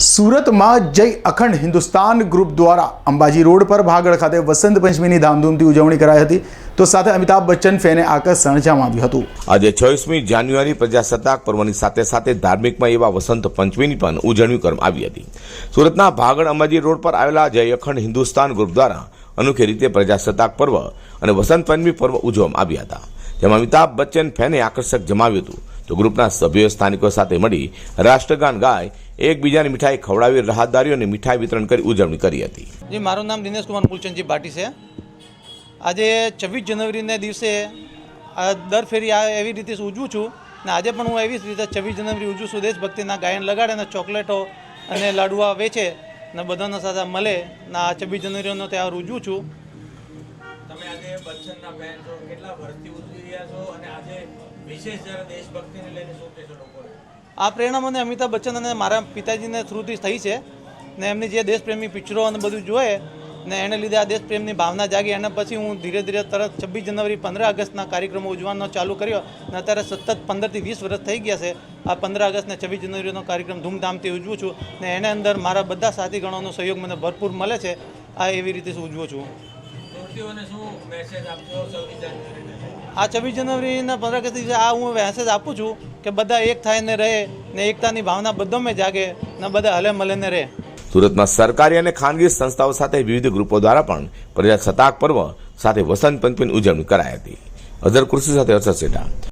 સુરતમાં જય અખંડ હિન્દુસ્તાન ગ્રુપ દ્વારા અંબાજી રોડ પર ભાગળ ખાતે વસંત પંચમીની ધામધૂમથી ઉજવણી કરાઈ હતી. તો સાથે અમિતાભ બચ્ચન ફેને આકર્ષણ જમાવ્યું હતું. આજે છવ્વીસમી જાન્યુઆરી પ્રજાસત્તાક પર્વની સાથે સાથે ધાર્મિકમાં એવા વસંત પંચમીની પણ ઉજવણી કરવામાં આવી હતી. સુરતના ભાગળ અંબાજી રોડ પર આવેલા જય અખંડ હિન્દુસ્તાન ગ્રુપ દ્વારા અનોખી રીતે પ્રજાસત્તાક પર્વ અને વસંત પંચમી પર્વ ઉજવવામાં આવ્યા હતા. જેમાં અમિતાભ બચ્ચન ફેને આકર્ષક જમાવ્યું હતું. તો ગ્રુપના સભ્યોએ સ્થાનિકો સાથે મળી રાષ્ટ્રગાન ગાય, એકબીજાને મીઠાઈ ખવડાવી રાહતદારીઓને મીઠાઈ વિતરણ કરી ઉજવણી કરી હતી. જી, મારું નામ દિનેશ કુમાર મૂલચંદજી ભાટી છે. આજે છવ્વીસ જનવરીને દિવસે દર ફેરી આ એવી રીતે ઉજવું છું ને આજે પણ હું એવી રીતે છવ્વીસ જનવરી ઉજવું છું. દેશભક્તિના ગાયન લગાડે અને ચોકલેટો અને લાડુઆ વેચે ને બધાના સાથે મળે ને આ છવ્વીસ જનવરીનો તહેવાર ઉજવું છું. તમે આજે બચ્ચનના ફેન છો કેટલા વર્ષથી ઉજવી રહ્યા છો અને આજે વિશેષ જ્યારે દેશભક્તિને લઈને શું કહેશો લોકોને આ પ્રેરણા મને અમિતાભ બચ્ચન અને મારા પિતાજીને થ્રુથી થઈ છે ને એમની જે દેશપ્રેમી પિક્ચરો અને બધું જોઈએ ને એને લીધે આ દેશપ્રેમની ભાવના જાગી. એના પછી હું ધીરે ધીરે તરત છવ્વીસ જાન્યુઆરી પંદર ઓગસ્ટના કાર્યક્રમો ઉજવવાનો ચાલુ કર્યો અને અત્યારે સતત પંદરથી વીસ વર્ષ થઈ ગયા છે. આ પંદર ઓગસ્ટને છવ્વીસ જાન્યુઆરીનો કાર્યક્રમ ધૂમધામથી ઉજવું છું ને એને અંદર મારા બધા સાથીગણોનો સહયોગ મને ભરપૂર મળે છે. આ એવી રીતે ઉજવું છું. સુરતીઓને શું મેસેજ આપશો છવ્વીસ જાન્યુઆરીને? આ છવ્વીસ જાન્યુઆરીના પંદર ઓગસ્ટ દિવસે આ હું મેસેજ આપું છું કે બધા એક થાય ને રહે ને એકતાની ભાવના બધામાં જાગે ને બધા હલે મળે ને રહે. સુરતમાં સરકારી અને ખાનગી સંસ્થાઓ સાથે વિવિધ ગ્રુપો દ્વારા પણ પ્રજાસત્તાક પર્વ સાથે વસંત પંચમીની ઉજવણી કરાઈ હતી. અઝર કૃષિ સાથે અસર સેટા